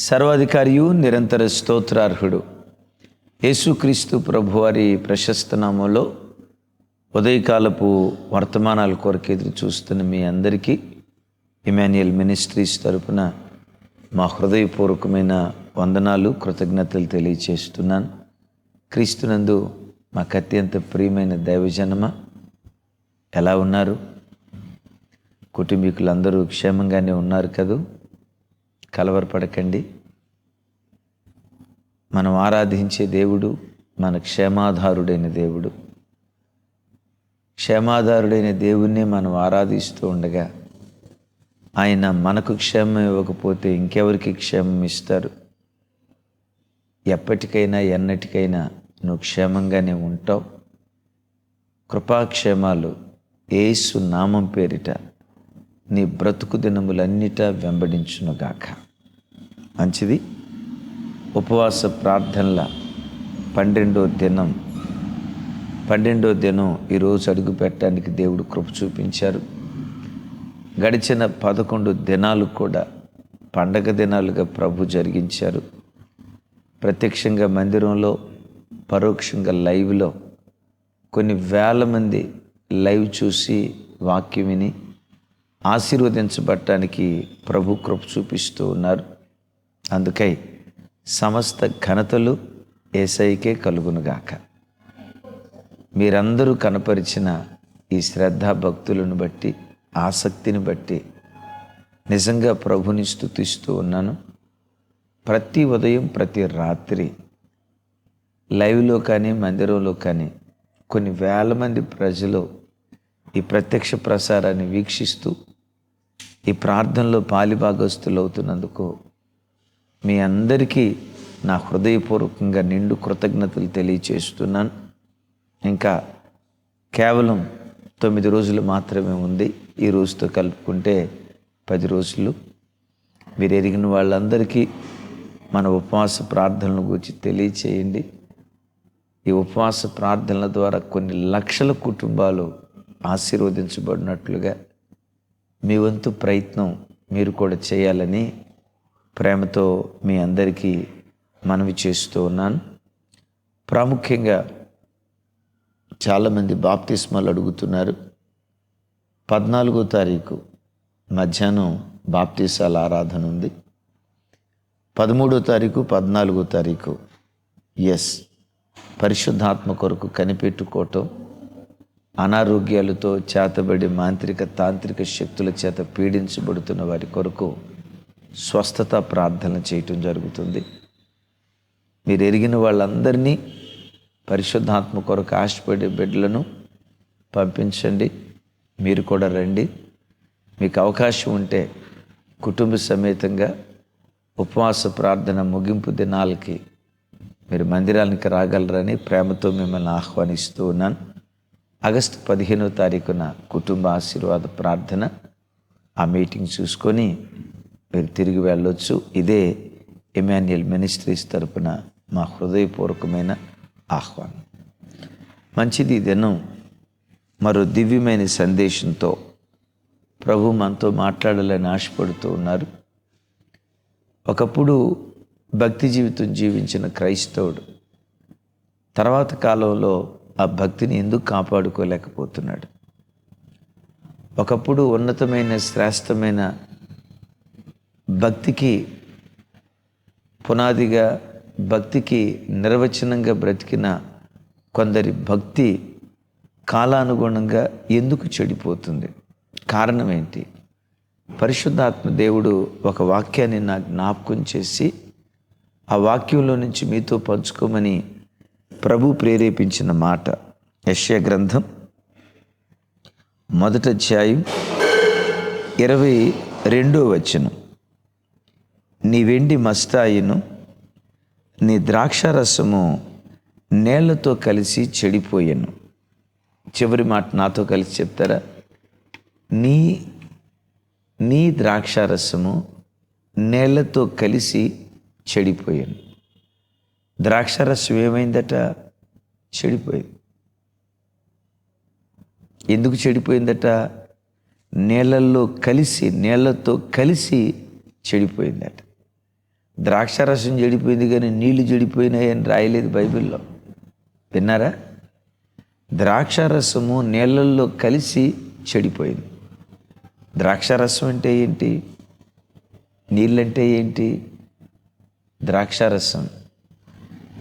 సర్వాధికారియు నిరంతర స్తోత్రార్హుడు. యేసుక్రీస్తు ప్రభువారి ప్రశస్త నామంలో ఉదయకాలపు వర్తమానాల కొరకు ఎదురు చూస్తున్న మీ అందరికీ ఇమాన్యుయల్ మినిస్ట్రీస్ తరపున మా హృదయపూర్వకమైన వందనాలు కృతజ్ఞతలు తెలియచేస్తున్నాను. క్రీస్తునందు మాకు అత్యంత ప్రియమైన దైవజనమ ఎలా ఉన్నారు? కుటుంబీకులందరూ క్షేమంగానే ఉన్నారు కదా? కలవరపడకండి. మనం ఆరాధించే దేవుడు మన క్షేమాధారుడైన దేవుడు. క్షేమాధారుడైన దేవుణ్ణి మనం ఆరాధిస్తూ ఉండగా ఆయన మనకు క్షేమం ఇవ్వకపోతే ఇంకెవరికి క్షేమం ఇస్తారు? ఎప్పటికైనా ఎన్నటికైనా నువ్వు క్షేమంగానే ఉంటావు. కృపాక్షేమాలు ఏసు నామం పేరిట నీ బ్రతుకు దినములన్నిటా వెంబడించునుగాక. మంచిది. ఉపవాస ప్రార్థనల పన్నెండో దినం. పన్నెండో దినం ఈరోజు అడుగు పెట్టడానికి దేవుడు కృప చూపించారు. గడిచిన పదకొండు దినాలు కూడా పండగ దినాలుగా ప్రభు జరిగించారు. ప్రత్యక్షంగా మందిరంలో పరోక్షంగా లైవ్లో కొన్ని వేల మంది లైవ్ చూసి వాక్యం విని ఆశీర్వదించబడటానికి ప్రభు కృప చూపిస్తూ ఉన్నారు. అందుకై సమస్త ఘనతలు ఏసైకే కలుగునుగాక. మీరందరూ కనపరిచిన ఈ శ్రద్ధా భక్తులను బట్టి ఆసక్తిని బట్టి నిజంగా ప్రభుని స్థుతిస్తూ ఉన్నాను. ప్రతి ఉదయం ప్రతి రాత్రి లైవ్లో కానీ మందిరంలో కానీ కొన్ని వేల మంది ప్రజలు ఈ ప్రత్యక్ష ప్రసారాన్ని వీక్షిస్తూ ఈ ప్రార్థనలో పాలిభాగస్తులు అవుతున్నందుకు మీ అందరికీ నా హృదయపూర్వకంగా నిండు కృతజ్ఞతలు తెలియచేస్తున్నాను. ఇంకా కేవలం తొమ్మిది రోజులు మాత్రమే ఉంది. ఈ రోజుతో కలుపుకుంటే పది రోజులు. మీరు ఎరిగిన వాళ్ళందరికీ మన ఉపవాస ప్రార్థనల గురించి తెలియచేయండి. ఈ ఉపవాస ప్రార్థనల ద్వారా కొన్ని లక్షల కుటుంబాలు ఆశీర్వదించబడినట్లుగా మీ వంతు ప్రయత్నం మీరు కూడా చేయాలని ప్రేమతో మీ అందరికీ మనవి చేస్తూ ఉన్నాను. ప్రాముఖ్యంగా చాలామంది బాప్తిస్మాలు అడుగుతున్నారు. పద్నాలుగో తారీఖు మధ్యాహ్నం బాప్తిసాల ఆరాధన ఉంది. పదమూడో తారీఖు పద్నాలుగో తారీఖు ఎస్ పరిశుద్ధాత్మ కొరకు కనిపెట్టుకోవటం అనారోగ్యాలతో చేతబడి మాంత్రిక తాంత్రిక శక్తుల చేత పీడించబడుతున్న వారి కొరకు స్వస్థత ప్రార్థన చేయటం జరుగుతుంది. మీరు ఎరిగిన వాళ్ళందరినీ పరిశుద్ధాత్మ కొరకు ఆశపడే బిడ్డలను పంపించండి. మీరు కూడా రండి. మీకు అవకాశం ఉంటే కుటుంబ సమేతంగా ఉపవాస ప్రార్థన ముగింపు దినాలకి మీరు మందిరానికి రాగలరని ప్రేమతో మిమ్మల్ని ఆహ్వానిస్తూ ఉన్నాను. ఆగస్టు పదిహేనో తారీఖున కుటుంబ ఆశీర్వాద ప్రార్థన. ఆ మీటింగ్ చూసుకొని మీరు తిరిగి వెళ్ళొచ్చు. ఇదే ఎమాన్యుయల్ మినిస్ట్రీస్ తరపున మా హృదయపూర్వకమైన ఆహ్వానం. మంచిది దినం మరో దివ్యమైన సందేశంతో ప్రభు మనతో మాట్లాడాలని ఆశపడుతూ ఉన్నారు. ఒకప్పుడు భక్తి జీవితం జీవించిన క్రైస్తవుడు తర్వాత కాలంలో ఆ భక్తిని ఎందుకు కాపాడుకోలేకపోతున్నాడు? ఒకప్పుడు ఉన్నతమైన శ్రేష్టమైన భక్తికి పునాదిగా భక్తికి నిర్వచనంగా బ్రతికిన కొందరి భక్తి కాలానుగుణంగా ఎందుకు చెడిపోతుంది? కారణం ఏంటి? పరిశుద్ధాత్మ దేవుడు ఒక వాక్యాన్ని నా జ్ఞాపకం చేసి ఆ వాక్యంలో నుంచి మీతో పంచుకోమని ప్రభు ప్రేరేపించిన మాట. యశ్య గ్రంథం మొదట అధ్యాయం ఇరవై రెండో వచనం. నీ వెండి మస్తాయిను నీ ద్రాక్షరసము నేళ్ళతో కలిసి చెడిపోయాను. చివరి మాట నాతో కలిసి చెప్తారా? నీ నీ ద్రాక్షారసము నేళ్ళతో కలిసి చెడిపోయాను. ద్రాక్షారసం ఏమైందట? చెడిపోయింది ఎందుకు చెడిపోయిందట? నీళ్ళల్లో కలిసి నీళ్ళతో కలిసి చెడిపోయిందట. ద్రాక్షరసం చెడిపోయింది కానీ నీళ్ళు చెడిపోయినాయి అని రాయలేదు బైబిల్లో. విన్నారా? ద్రాక్షారసము నీళ్ళల్లో కలిసి చెడిపోయింది. ద్రాక్షారసం అంటే ఏంటి? నీళ్ళంటే ఏంటి? ద్రాక్షారసం.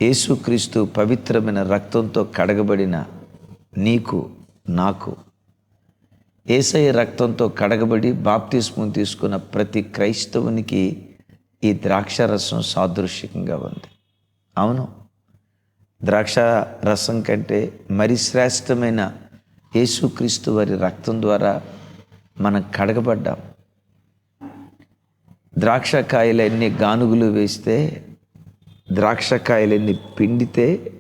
యేసుక్రీస్తు పవిత్రమైన రక్తంతో కడగబడిన నీకు నాకు ఏసఐ రక్తంతో కడగబడి బాప్తిస్మం తీసుకున్న ప్రతి క్రైస్తవునికి ఈ ద్రాక్షారసం సాదృశ్యంగా ఉంది. అవును. ద్రాక్ష రసం కంటే మరి శ్రేష్టమైన యేసుక్రీస్తు వారి రక్తం ద్వారా మనం కడగబడ్డాం. ద్రాక్షకాయలన్నీ గానుగులు వేస్తే ద్రాక్షకాయలన్నీ పిండితే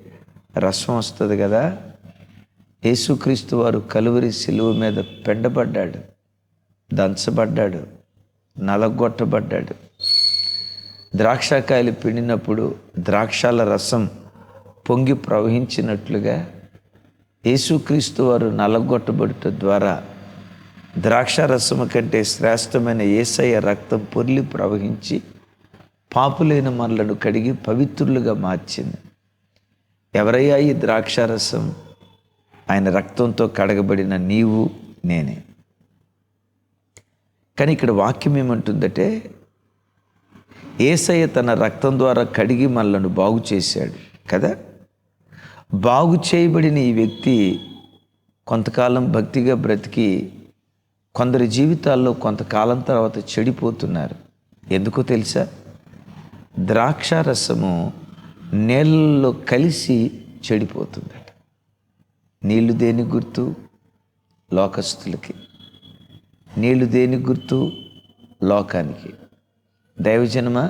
రసం వస్తుంది కదా. యేసుక్రీస్తు వారు కలువరి సిలువ మీద పెండబడ్డాడు దంచబడ్డాడు నలగొట్టబడ్డాడు. ద్రాక్షకాయలు పిండినప్పుడు ద్రాక్షాల రసం పొంగి ప్రవహించినట్లుగా యేసుక్రీస్తు వారు నలగొట్టబడుట ద్వారా ద్రాక్షారసము కంటే శ్రేష్టమైన ఏసయ్య రక్తం పొర్లి ప్రవహించి పాపులైన మనలను కడిగి పవిత్రులుగా మార్చింది. ఎవరయ్యా ఈ ద్రాక్షారసం ఆయన రక్తంతో కడగబడిన నీవు నేనే. కానీ ఇక్కడ వాక్యం ఏమంటుందంటే ఏసయ్య తన రక్తం ద్వారా కడిగి మనలను బాగు చేశాడు కదా? బాగు చేయబడిన ఈ వ్యక్తి కొంతకాలం భక్తిగా బ్రతికి కొందరి జీవితాల్లో కొంతకాలం తర్వాత చెడిపోతున్నారు. ఎందుకో తెలుసా? ద్రాక్షారసము నీళ్ళల్లో కలిసి చెడిపోతుందట. నీళ్ళు దేని గుర్తు? లోకస్తులకి. నీళ్ళు దేని గుర్తు? లోకానికి. దైవజనమ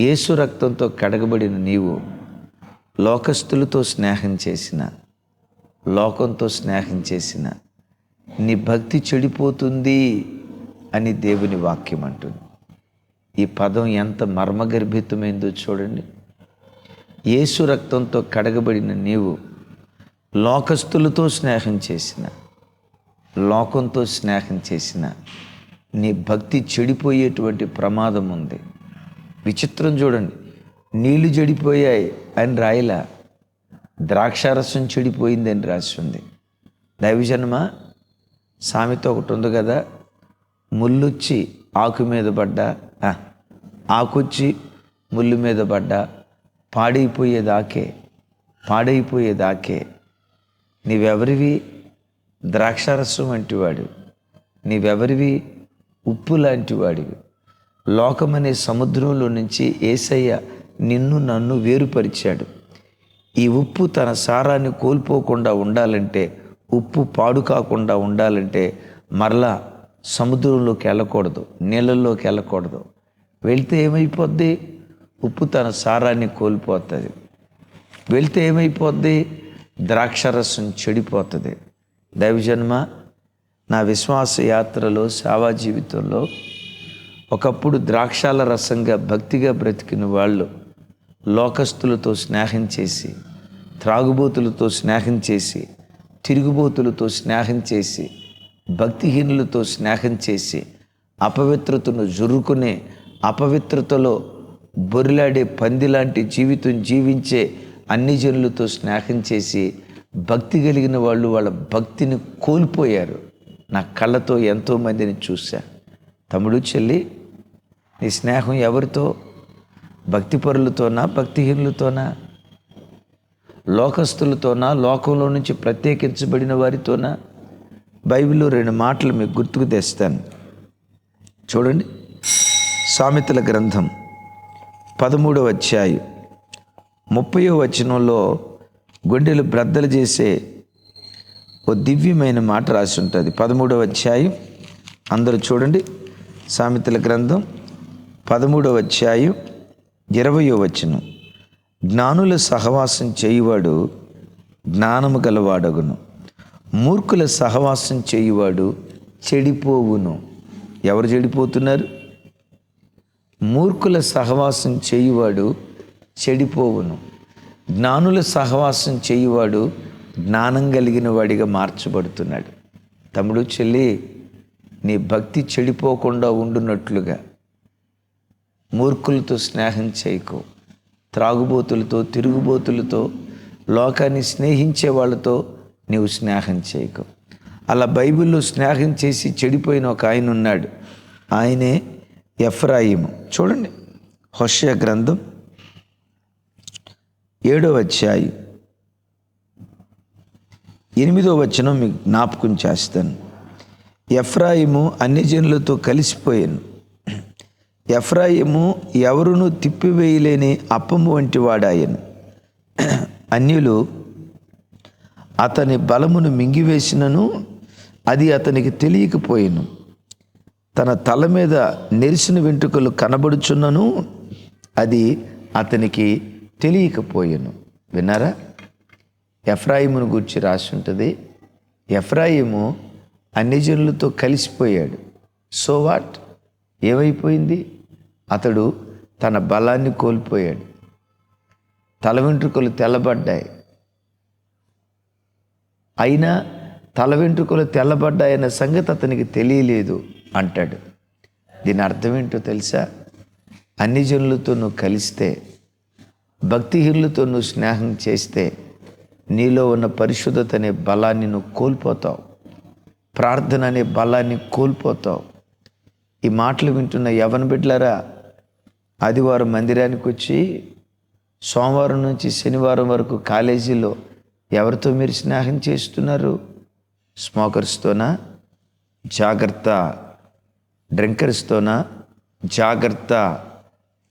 యేసు రక్తంతో కడగబడిన నీవు లోకస్తులతో స్నేహం చేసిన లోకంతో స్నేహం చేసిన నీ భక్తి చెడిపోతుంది అని దేవుని వాక్యం అంటుంది. ఈ పదం ఎంత మర్మగర్భితమైందో చూడండి. యేసు రక్తంతో కడగబడిన నీవు లోకస్తులతో స్నేహం చేసిన లోకంతో స్నేహం చేసిన నీ భక్తి చెడిపోయేటువంటి ప్రమాదం ఉంది. విచిత్రం చూడండి. నీళ్ళు చెడిపోయాయి అని రాయలా? ద్రాక్షారసం చెడిపోయింది అని రాసి ఉంది దైవజన్మ? సామెత ఒకటి ఉంది కదా. ముళ్ళొచ్చి ఆకు మీద పడ్డా? ఆకొచ్చి ముళ్ళు మీద పడ్డా? పాడైపోయేదాకే పాడైపోయేదాకే. నీవెవరివి? ద్రాక్షారసం వంటివాడు. నీవెవరివి? ఉప్పు లాంటి వాడివి. లోకమనే సముద్రంలో నుంచి ఏసయ్య నిన్ను నన్ను వేరుపరిచాడు. ఈ ఉప్పు తన సారాన్ని కోల్పోకుండా ఉండాలంటే ఉప్పు పాడు కాకుండా ఉండాలంటే మరలా సముద్రంలోకి వెళ్ళకూడదు నీళ్ళల్లోకి వెళ్ళకూడదు. వెళ్తే ఏమైపోద్ది? ఉప్పు తన సారాన్ని కోల్పోతుంది. వెళ్తే ఏమైపోద్ది? ద్రాక్షరసం చెడిపోతుంది. దైవజన్మ నా విశ్వాస యాత్రలో సేవా జీవితంలో ఒకప్పుడు ద్రాక్షాల రసంగా భక్తిగా బ్రతికిన వాళ్ళు లోకస్తులతో స్నేహం చేసి త్రాగుబోతులతో స్నేహం చేసి తిరుగుబోతులతో స్నేహం చేసి భక్తిహీనులతో స్నేహం చేసి అపవిత్రతను జురుకునే అపవిత్రతలో బొరిలాడే పంది లాంటి జీవితం జీవించే అన్ని జనులతో స్నేహం చేసి భక్తి కలిగిన వాళ్ళు వాళ్ళ భక్తిని కోల్పోయారు. నా కళ్ళతో ఎంతోమందిని చూశా. తమ్ముడు చెల్లి నీ స్నేహం ఎవరితో? భక్తిపరులతోనా భక్తిహీనులతోనా? లోకస్తులతోనా లోకంలో నుంచి ప్రత్యేకించబడిన వారితోనా? బైబిల్లో రెండు మాటలు మీకు గుర్తుకు తెస్తాను. చూడండి. సామెతల గ్రంథం పదమూడవ అధ్యాయం ముప్పయో వచనంలో గుండెలు బ్రద్దలు చేసే ఓ దివ్యమైన మాట రాసి ఉంటుంది. పదమూడవ అధ్యాయం. అందరూ చూడండి. సామెతల గ్రంథం. పదమూడవ అధ్యాయం. ఇరవయో వచనం. జ్ఞానుల సహవాసం చేయువాడు జ్ఞానము గలవాడగును. మూర్ఖుల సహవాసం చేయువాడు చెడిపోవును. ఎవరు చెడిపోతున్నారు? మూర్ఖుల సహవాసం చేయువాడు చెడిపోవును. జ్ఞానుల సహవాసం చేయువాడు జ్ఞానం కలిగిన వాడిగా మార్చబడుతున్నాడు. తమ్ముడు చెల్లి నీ భక్తి చెడిపోకుండా ఉండునట్లుగా. మూర్ఖులతో స్నేహం చేయకు. త్రాగుబోతులతో తిరుగుబోతులతో లోకాన్ని స్నేహించే వాళ్ళతో నీవు స్నేహం చేయకు. అలా బైబిల్లో స్నేహం చేసి చెడిపోయిన ఒక ఆయన ఉన్నాడు. ఆయనే ఎఫ్రాయిము. చూడండి హొషయ గ్రంథం ఏడో అధ్యాయం. ఎనిమిదో వచనం మీకు జ్ఞాపకం చేస్తాను. ఎఫ్రాయిము అన్ని జనులతో కలిసిపోయాను. ఎఫ్రాయిము ఎవరునూ తిప్పివేయలేని అప్పము వంటి వాడాయను. అన్యులు అతని బలమును మింగివేసినను అది అతనికి తెలియకపోయాను. తన తల మీద నెరిసిన వెంట్రుకలు కనబడుచున్నను అది అతనికి తెలియకపోయాను. విన్నారా? ఎఫ్రాయిమును గురించి రాసి ఉంటుంది ఎఫ్రాయిము అన్ని జనులతో కలిసిపోయాడు. So what? ఏమైపోయింది? అతడు తన బలాన్ని కోల్పోయాడు. తల వెంట్రుకలు తెల్లబడ్డాయి. అయినా తల వెంట్రుకలు తెల్లబడ్డాయన్న సంగతి అతనికి తెలియలేదు అంటాడు. దీని అర్థం ఏంటో తెలుసా? అన్ని జనులతో నువ్వు కలిస్తే భక్తిహీనులతో నువ్వు స్నేహం చేస్తే నీలో ఉన్న పరిశుద్ధత అనే బలాన్ని నువ్వు కోల్పోతావు. ప్రార్థన అనే బలాన్ని కోల్పోతావు. ఈ మాటలు వింటున్న యవన బిడ్డలరా ఆదివారం మందిరానికి వచ్చి సోమవారం నుంచి శనివారం వరకు కాలేజీలో ఎవరితో మీరు స్నేహం చేస్తున్నారు? స్మోకర్స్తోనా? జాగ్రత్త డ్రింకర్స్తోనా? జాగ్రత్త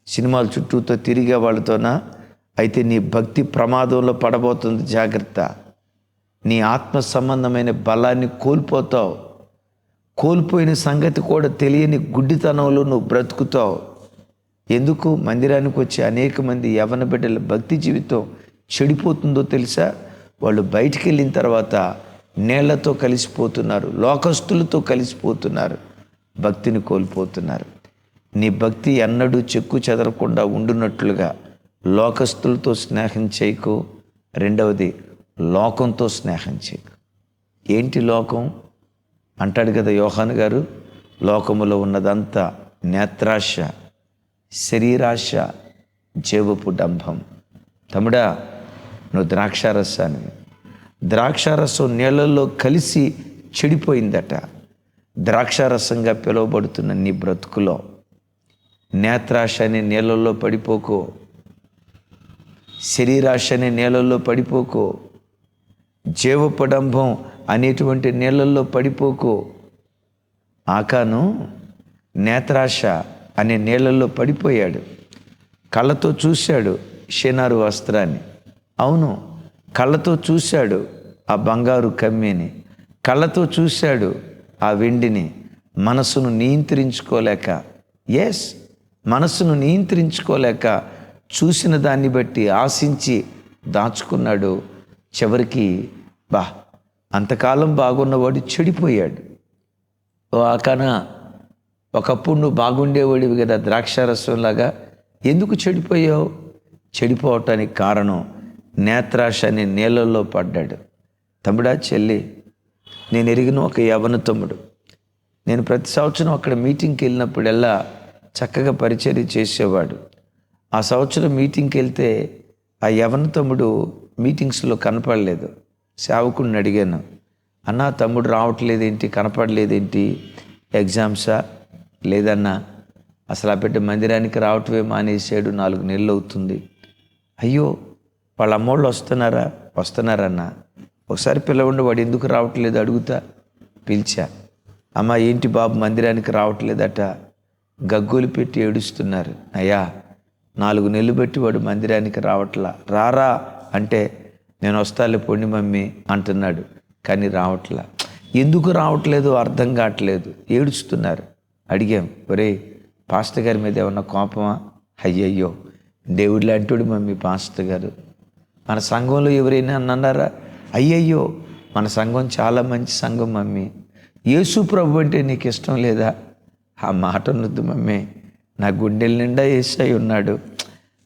సినిమాల చుట్టూతో తిరిగే వాళ్ళతోనా? అయితే నీ భక్తి ప్రమాదంలో పడబోతుంది. జాగ్రత్త. నీ ఆత్మ సంబంధమైన బలాన్ని కోల్పోతావు. కోల్పోయిన సంగతి కూడా తెలియని గుడ్డితనంలో నువ్వు బ్రతుకుతావు. ఎందుకు? మందిరానికి వచ్చే అనేక మంది యవన బిడ్డల భక్తి జీవితం చెడిపోతుందో తెలుసా? వాళ్ళు బయటికి వెళ్ళిన తర్వాత నేళ్ళతో కలిసిపోతున్నారు లోకస్తులతో కలిసిపోతున్నారు భక్తిని కోల్పోతున్నారు. నీ భక్తి ఎన్నడూ చెక్కు చెదరకుండా ఉండున్నట్లుగా లోకస్తులతో స్నేహం చేయకు. రెండవది లోకంతో స్నేహం చేయకు. ఏంటి లోకం? అంటాడు కదా యోహాన్ గారు లోకములో ఉన్నదంతా నేత్రాశ శరీరాశ జేబుపు డంభం. తమ్ముడా నువ్వు ద్రాక్షారసాన్ని ద్రాక్షారసం నీళ్ళల్లో కలిసి చెడిపోయిందట. ద్రాక్షారసంగా పిలువబడుతున్న నీ బ్రతుకులో. నేత్రాశ అనే నీళ్ళల్లో పడిపోకో. శరీరాశని అనే నీళ్ళల్లో పడిపోకో జీవపడంభం అనేటువంటి నీళ్ళల్లో పడిపోకో. ఆకాను నేత్రాశ అనే నీళ్ళల్లో పడిపోయాడు. కళ్ళతో చూశాడు షేనారు వస్త్రాన్ని. అవును కళ్ళతో చూశాడు ఆ బంగారు కమ్మిని. కళ్ళతో చూశాడు ఆ వెండిని. మనసును నియంత్రించుకోలేక. ఎస్ మనసును నియంత్రించుకోలేక చూసిన దాన్ని బట్టి ఆశించి దాచుకున్నాడు. చివరికి బా అంతకాలం బాగున్నవాడు చెడిపోయాడు. ఓ ఒకప్పుడు నువ్వు బాగుండేవాడివి కదా ద్రాక్షారసంలాగా. ఎందుకు చెడిపోయావు? చెడిపోవటానికి కారణం నేత్రాశ అనే నీళ్ళల్లో పడ్డాడు. తమ్ముడా చెల్లి నేను ఎరిగిన ఒక యవన తమ్ముడు. నేను ప్రతి సంవత్సరం అక్కడ మీటింగ్కి వెళ్ళినప్పుడల్లా చక్కగా పరిచర్య చేసేవాడు. ఆ సంవత్సరం మీటింగ్కి వెళ్తే ఆ యవన తమ్ముడు మీటింగ్స్లో కనపడలేదు. సేవకుడిని అడిగాను. అన్నా తమ్ముడు రావట్లేదేంటి? కనపడలేదేంటి? ఎగ్జామ్సా? లేదన్నా. అసలు ఆ బిడ్డ మందిరానికి రావటమే మానేసాడు నాలుగు నెలలు అవుతుంది. అయ్యో వాళ్ళ అమ్మోళ్ళు వస్తున్నారా? వస్తున్నారన్నా. ఒకసారి పిల్లవండి వాడు ఎందుకు రావట్లేదు అడుగుతా. పిలిచా. అమ్మ ఏంటి బాబు మందిరానికి రావట్లేదట. గగ్గోలు పెట్టి ఏడుస్తున్నారు. అయ్యా నాలుగు నెలలు పెట్టి వాడు మందిరానికి రావట్లా. రారా అంటే నేను వస్తాలే పొండి మమ్మీ అంటున్నాడు. కానీ రావట్లా. ఎందుకు రావట్లేదు? అర్థం కావట్లేదు. ఏడుస్తున్నారు. అడిగాం. ఒరే పాస్టర్ గారి మీద ఏమన్నా కోపమా? అయ్యయ్యో దేవుడు లాంటివాడు మమ్మీ పాస్టర్ గారు. మన సంఘంలో ఎవరైనా అన్నారా అయ్యయ్యో మన సంఘం చాలా మంచి సంఘం మమ్మీ. యేసు ప్రభు అంటే నీకు ఇష్టం లేదా? ఆ మాట ఉన్నది మమ్మీ. నా గుండెల నిండా ఏసై ఉన్నాడు.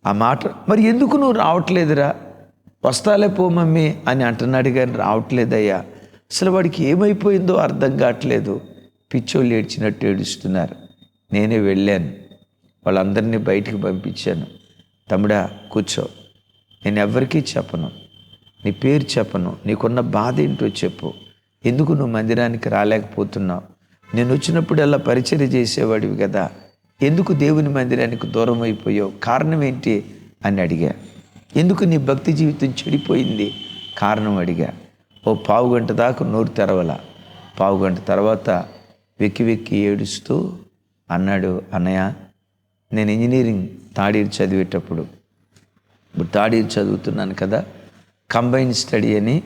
ఆ మాట మరి ఎందుకు నువ్వు రావట్లేదురా? వస్తాలే పో మమ్మీ అని అంటున్నాడు కానీ రావట్లేదయ్యా. అసలు వాడికి ఏమైపోయిందో అర్థం కావట్లేదు. పిచ్చోళ్ళు ఏడ్చినట్టు ఏడుస్తున్నారు. నేనే వెళ్ళాను. వాళ్ళందరినీ బయటికి పంపించాను. తమ్ముడా కూర్చో. నేను ఎవరికీ చెప్పను. నీ పేరు చెప్పను. నీకున్న బాధ ఏంటో చెప్పు. ఎందుకు నువ్వు మందిరానికి రాలేకపోతున్నావు? నేను వచ్చినప్పుడల్లా పరిచయం చేసేవాడివి కదా. ఎందుకు దేవుని మందిరానికి దూరం అయిపోయావు కారణం ఏంటి అని అడిగా. ఎందుకు నీ భక్తి జీవితం చెడిపోయింది? కారణం అడిగా. ఓ పావు గంట దాకా నోరు తెరవల. పావు గంట తర్వాత వెక్కి వెక్కి ఏడుస్తూ అన్నాడు అన్నయ్య నేను ఇంజనీరింగ్ తాడీరు చదివేటప్పుడు. ఇప్పుడు తాడీరు చదువుతున్నాను కదా. కంబైన్ స్టడీ అని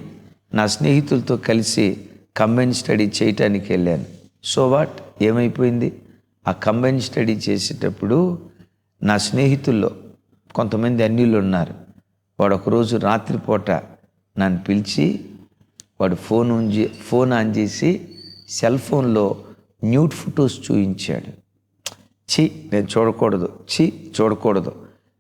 నా స్నేహితులతో కలిసి కంబైన్ స్టడీ చేయటానికి వెళ్ళాను. So what? ఏమైపోయింది? ఆ కంబైన్ స్టడీ చేసేటప్పుడు నా స్నేహితుల్లో కొంతమంది అన్యులు ఉన్నారు. వాడు ఒకరోజు రాత్రిపూట నన్ను పిలిచి వాడు ఫోన్ ఉంచి చే- ఫోన్ ఆన్ చేసి సెల్ ఫోన్లో న్యూడ్ ఫొటోస్ చూపించాడు చి నేను చూడకూడదు. చి చూడకూడదు.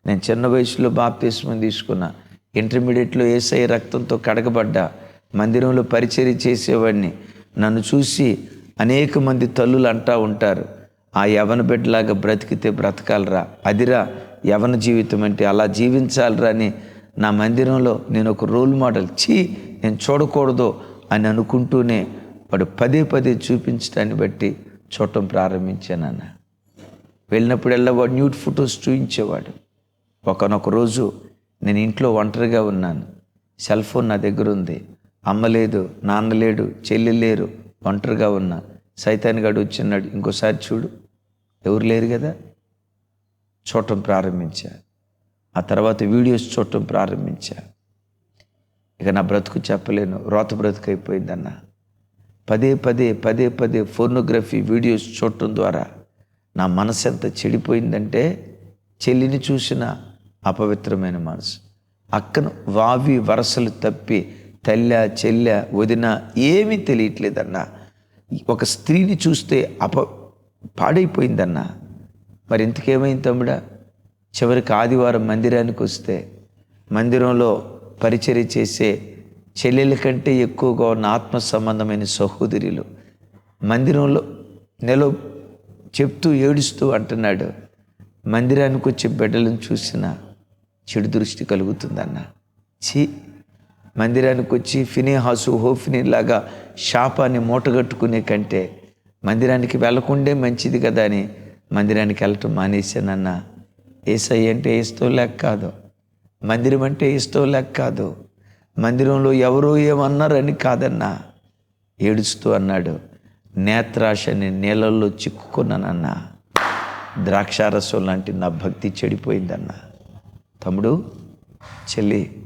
నేను చిన్న వయసులో బాప్తిస్మం తీసుకున్నా. ఇంటర్మీడియట్లో ఏసఐ రక్తంతో కడగబడ్డా. మందిరంలో పరిచర్య చేసేవాడిని. నన్ను చూసి అనేక మంది తల్లులు అంటా ఉంటారు. ఆ యవన బిడ్డలాగా బ్రతికితే బ్రతకాలరా. అదిరా యవన జీవితం అంటే అలా జీవించాలిరా అని నా మందిరంలో నేను ఒక రోల్ మోడల్. చీ నేను చూడకూడదు అని అనుకుంటూనే వాడు పదే పదే చూపించడాన్ని బట్టి చూడటం ప్రారంభించానన్న. వెళ్ళినప్పుడల్లా వాడు న్యూట్ ఫొటోస్ చూపించేవాడు ఒకనొక రోజు నేను ఇంట్లో ఒంటరిగా ఉన్నాను. సెల్ ఫోన్ నా దగ్గర ఉంది. అమ్మ లేదు నాన్న లేడు చెల్లి లేరు ఒంటరిగా ఉన్నా. సైతాన్ గడు వచ్చిన్నాడు ఇంకోసారి చూడు. ఎవరు లేరు కదా? చూడటం ప్రారంభించా. ఆ తర్వాత వీడియోస్ చూడటం ప్రారంభించా. ఇక నా బ్రతుకు చెప్పలేను. రోత బ్రతుకు అయిపోయిందన్న. పదే పదే పదే పదే ఫోర్నోగ్రఫీ వీడియోస్ చూడటం ద్వారా నా మనసు ఎంత చెడిపోయిందంటే చెల్లిని చూసిన అపవిత్రమైన మనసు. అక్కను వావి వరసలు తప్పి తల్లె చెల్లె వదిన ఏమీ తెలియట్లేదన్నా. ఒక స్త్రీని చూస్తే అప పాడైపోయిందన్నా. మరి ఇంతకేమైంది తమ్ముడా? చివరికి ఆదివారం మందిరానికి వస్తే మందిరంలో పరిచర్య చేసే చెల్లెల కంటే ఎక్కువగా ఉన్న ఆత్మ సంబంధమైన సహోదరులు మందిరంలో నెల చెప్తూ ఏడుస్తూ అంటున్నాడు. మందిరానికి వచ్చే బిడ్డలను చూసిన చెడు దృష్టి కలుగుతుందన్న. చీ మందిరానికి వచ్చి ఫినేహాసు హోఫిని లాగా శాపాన్ని మూటగట్టుకునే కంటే మందిరానికి వెళ్ళకుండే మంచిది కదా అని మందిరానికి వెళ్ళటం మానేశానన్న ఏసై అంటే ఇష్టం లెక్క కాదు. మందిరం అంటే ఇష్టం లెక్క కాదు. మందిరంలో ఎవరో ఏమన్నారని కాదన్నా. ఏడుస్తూ అన్నాడు. నేత్రాశని నీళ్ళల్లో చిక్కుకున్నానన్నా ద్రాక్షారసం లాంటి నా భక్తి చెడిపోయిందన్న. తమ్ముడు చెల్లి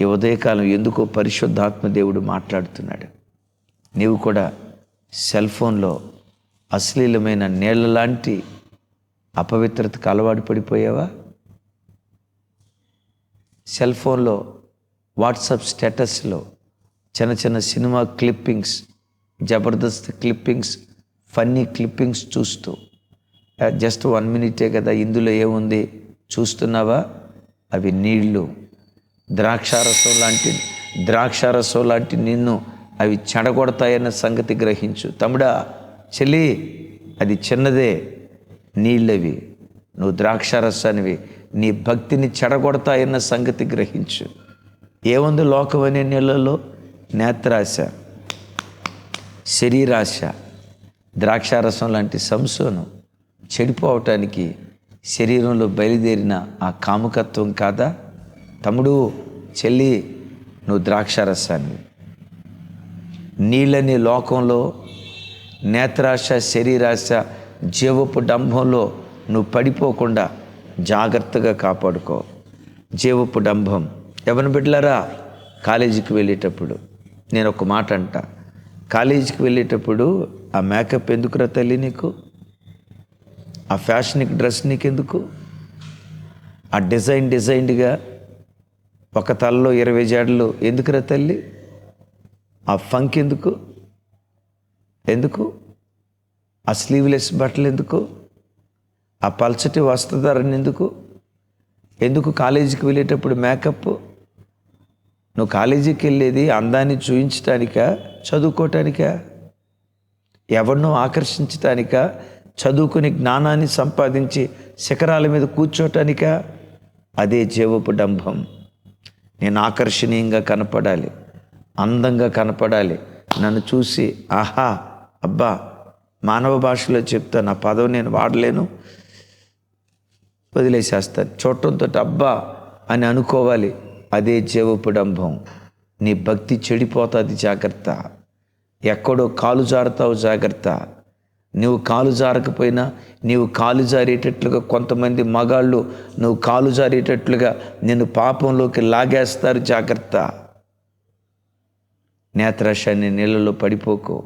ఈ ఉదయకాలం ఎందుకో పరిశుద్ధాత్మ దేవుడు మాట్లాడుతున్నాడు. నీవు కూడా సెల్ ఫోన్లో అశ్లీలమైన నీళ్ళ లాంటి అపవిత్రతకు అలవాటు పడిపోయావా? సెల్ ఫోన్లో వాట్సాప్ స్టేటస్లో చిన్న చిన్న cinema clippings Jabardasth clippings funny clippings చూస్తూ జస్ట్ వన్ మినిటే కదా ఇందులో ఏముంది చూస్తున్నావా? అవి నీళ్ళు ద్రాక్షారసం లాంటి ద్రాక్షారసం లాంటి నిన్ను అవి చెడగొడతాయన్న సంగతి గ్రహించు. తమ్ముడా చెల్లి అది చిన్నదే. నీళ్ళవి నువ్వు ద్రాక్షారసానివి నీ భక్తిని చెడగొడతాయన్న సంగతి గ్రహించు. ఏముంది లోకం అనే నీళ్ళలో? నేత్రాశ శరీరాశ ద్రాక్షారసం లాంటి సంసోను చెడిపోవటానికి శరీరంలో బయలుదేరిన ఆ కాముకత్వం కాదా? తమ్ముడు చెల్లి నువ్వు ద్రాక్షారసాన్ని నీళ్ళని లోకంలో నేత్రాశ శరీరాశ జీవపు డంభంలో నువ్వు పడిపోకుండా జాగ్రత్తగా కాపాడుకో. జీవపు డంభం. ఎవరిని బిడ్డలారా? కాలేజీకి వెళ్ళేటప్పుడు. నేను ఒక మాట అంట. కాలేజీకి వెళ్ళేటప్పుడు ఆ మేకప్ ఎందుకురా తల్లి నీకు? ఆ ఫ్యాషనిక్ డ్రెస్ నీకెందుకు? ఆ డిజైన్ డిజైన్డ్గా ఒక తలలో ఇరవై జాడలు ఎందుకురా తల్లి? ఆ ఫంక్ ఎందుకు? ఎందుకు? ఆ స్లీవ్లెస్ బట్టలు ఎందుకు? ఆ పల్చటి వస్త్రధారణ ఎందుకు? ఎందుకు కాలేజీకి వెళ్ళేటప్పుడు మేకప్ నువ్వు కాలేజీకి వెళ్ళేది అందాన్ని చూయించటానిక? చదువుకోవటానికా ఎవరినో ఆకర్షించటానికా? చదువుకుని జ్ఞానాన్ని సంపాదించి శిఖరాల మీద కూర్చోటానిక? అదే జీవపు డంభం నేను ఆకర్షణీయంగా కనపడాలి. అందంగా కనపడాలి. నన్ను చూసి ఆహా అబ్బా మానవ భాషలో చెప్తా నా పదవి నేను వాడలేను. వదిలేసేస్తాను చూడటంతో అబ్బా అని అనుకోవాలి. అదే జీవపుడంభం నీ భక్తి చెడిపోతుంది జాగ్రత్త. ఎక్కడో కాలు జారుతావు జాగ్రత్త. నువ్వు కాలు జారకపోయినా నీవు కాలు జారేటట్లుగా కొంతమంది మగాళ్ళు నువ్వు కాలు జారేటట్లుగా నిన్ను పాపంలోకి లాగేస్తారు జాగ్రత్త. నేత్రాశాన్ని నీళ్ళలో పడిపోకు.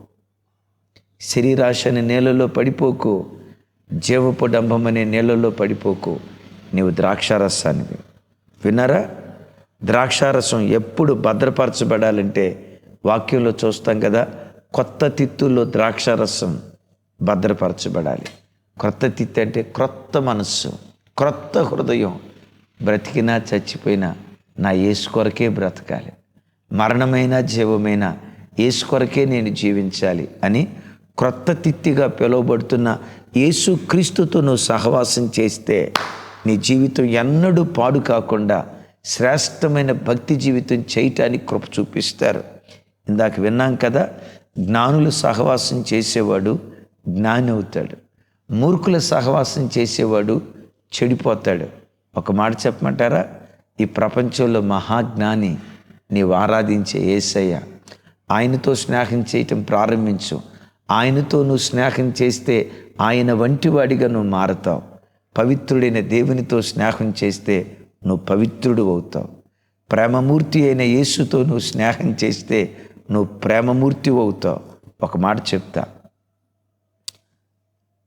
శరీరాశాన్ని నీళ్ళలో పడిపోకు. జీవపు డంభం అనే నీళ్ళలో పడిపోకు. నీవు ద్రాక్షారసానివి. విన్నారా? ద్రాక్షారసం ఎప్పుడు భద్రపరచబడాలంటే వాక్యంలో చూస్తాం కదా కొత్త తిత్తుల్లో ద్రాక్షారసం భద్రపరచబడాలి. క్రొత్త తిత్తి అంటే క్రొత్త మనస్సు క్రొత్త హృదయం. బ్రతికినా చచ్చిపోయినా నా ఏసు కొరకే బ్రతకాలి. మరణమైన జీవమైన యేసు కొరకే నేను జీవించాలి అని క్రొత్త తిత్తిగా పిలువబడుతున్న యేసు క్రీస్తుతో నువ్వు సహవాసం చేస్తే నీ జీవితం ఎన్నడూ పాడు కాకుండా శ్రేష్టమైన భక్తి జీవితం చేయటానికి కృప చూపిస్తారు. ఇందాక విన్నాం కదా జ్ఞానులు సహవాసం చేసేవాడు జ్ఞాని అవుతాడు. మూర్ఖుల సహవాసం చేసేవాడు చెడిపోతాడు. ఒక మాట చెప్పమంటారా? ఈ ప్రపంచంలో మహాజ్ఞాని నీవు ఆరాధించే ఏసయ్య. ఆయనతో స్నేహం చేయటం ప్రారంభించు. ఆయనతో నువ్వు స్నేహం చేస్తే ఆయన వంటివాడిగా నువ్వు మారుతావు. పవిత్రుడైన దేవునితో స్నేహం చేస్తే నువ్వు పవిత్రుడు అవుతావు. ప్రేమమూర్తి అయిన యేసుతో నువ్వు స్నేహం చేస్తే నువ్వు ప్రేమమూర్తి అవుతావు. ఒక మాట చెప్తా.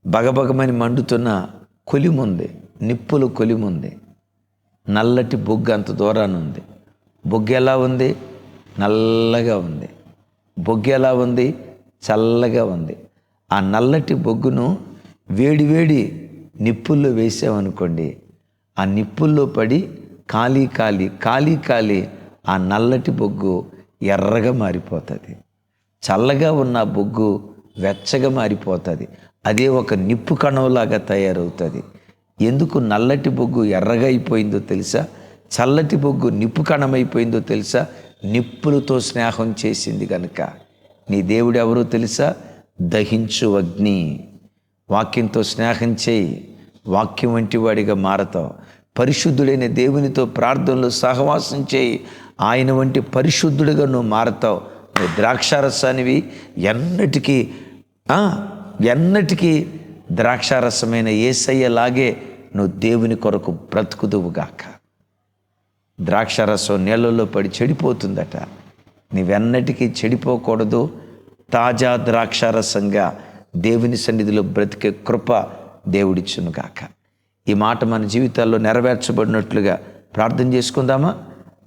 బగబగమని మండుతున్న కొలిముంది. నిప్పులు కొలిముంది. నల్లటి బొగ్గు అంత దూరానుంది. బొగ్గు ఎలా ఉంది? నల్లగా ఉంది. బొగ్గు ఎలా ఉంది? చల్లగా ఉంది. ఆ నల్లటి బొగ్గును వేడివేడి నిప్పుల్లో వేసామనుకోండి ఆ నిప్పుల్లో పడి ఖాళీ కాలి కాలి కాలి ఆ నల్లటి బొగ్గు ఎర్రగా మారిపోతుంది. చల్లగా ఉన్న బొగ్గు వెచ్చగా మారిపోతుంది. అదే ఒక నిప్పు కణంలాగా తయారవుతుంది. ఎందుకు నల్లటి బొగ్గు ఎర్రగా అయిపోయిందో తెలుసా? చల్లటి బొగ్గు నిప్పు కణమైపోయిందో తెలుసా? నిప్పులతో స్నేహం చేసింది కనుక నీ దేవుడు ఎవరో తెలుసా? దహించు అగ్ని. వాక్యంతో స్నేహం చేయి. వాక్యం వంటి వాడిగా మారతావు. పరిశుద్ధుడైన దేవునితో ప్రార్థనలో సహవాసం చేయి. ఆయన వంటి పరిశుద్ధుడిగా నువ్వు మారతావు. నువ్వు ద్రాక్షారసానివి. ఎన్నటికీ ఎన్నటికీ ద్రాక్షారసమైన ఏసయ్యలాగే నువ్వు దేవుని కొరకు బ్రతుకుదువుగాక ద్రాక్షారసం నీళ్ళలో పడి చెడిపోతుందట. నీవెన్నటికీ చెడిపోకూడదు. తాజా ద్రాక్షారసంగా దేవుని సన్నిధిలో బ్రతికే కృప దేవుడిచ్చునుగాక ఈ మాట మన జీవితాల్లో నెరవేర్చబడినట్లుగా ప్రార్థన చేసుకుందామా?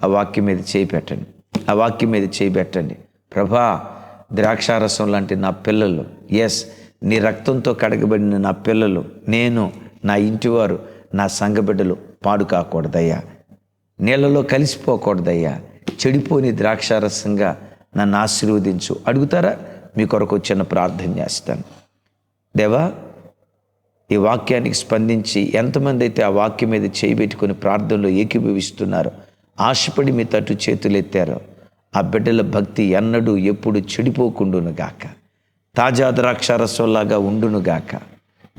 ఆ వాక్యం మీద చేయిపెట్టండి ఆ వాక్యం మీద చేయిపెట్టండి ప్రభా ద్రాక్షారసం లాంటి నా పిల్లలు ఎస్ నీ రక్తంతో కడగబడిన నా పిల్లలు నేను నా ఇంటివారు నా సంఘబిడ్డలు పాడు కాకూడదయ్యా నీళ్ళలో కలిసిపోకూడదయ్యా. చెడిపోని ద్రాక్షారసంగా నన్ను ఆశీర్వదించు. అడుగుతారా? మీ కొరకు చిన్న ప్రార్థన చేస్తాను. దేవా ఈ వాక్యానికి స్పందించి ఎంతమంది అయితే ఆ వాక్యం మీద చేయబెట్టుకుని ప్రార్థనలో ఏకీభవిస్తున్నారో ఆశపడి మీ తట్టు చేతులెత్తారో ఆ బిడ్డల భక్తి ఎన్నడూ ఎప్పుడు చెడిపోకుండునుగాక. తాజా ద్రాక్షారసంలాగా ఉండునుగాక.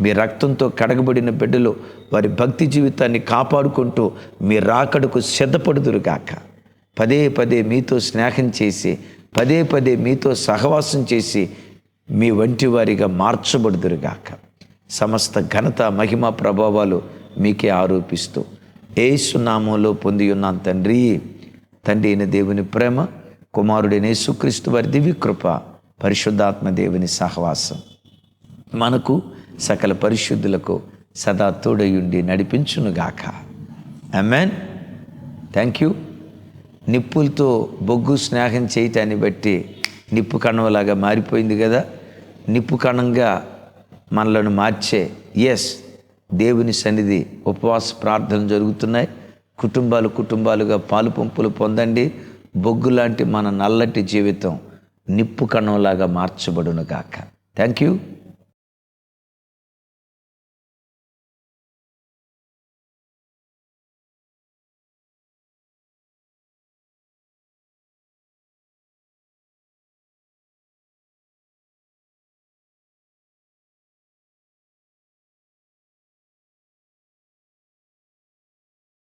మీ రక్తంతో కడగబడిన బిడ్డలు వారి భక్తి జీవితాన్ని కాపాడుకుంటూ మీ రాకడకు సిద్ధపడుదురుగాక. పదే పదే మీతో స్నేహం చేసి పదే పదే మీతో సహవాసం చేసి మీ వంటి వారిగా మార్చబడుదురుగాక. సమస్త ఘనత మహిమ ప్రభావాలు మీకే ఆరోపిస్తూ ఏసు నామంలో పొంది ఉన్నాను తండ్రి. తండ్రి అయిన దేవుని ప్రేమ కుమారుడైన యేసుక్రీస్తు వారి దివ్య కృప పరిశుద్ధాత్మ దేవుని సహవాసం. మనకు సకల పరిశుద్ధులకు సదా తోడయుండి నడిపించునుగాక. అమ్మాన్ థ్యాంక్ యూ నిప్పులతో బొగ్గు స్నేహం చేయటాన్ని బట్టి నిప్పు కణంలాగా మారిపోయింది కదా? నిప్పు కణంగా మనలను మార్చే ఎస్ దేవుని సన్నిధి ఉపవాస ప్రార్థనలు జరుగుతున్నాయి. కుటుంబాలు కుటుంబాలుగా పాలు పంపులు పొందండి. బొగ్గు లాంటి మన నల్లటి జీవితం నిప్పు కణంలాగా మార్చబడును గాక థ్యాంక్ యూ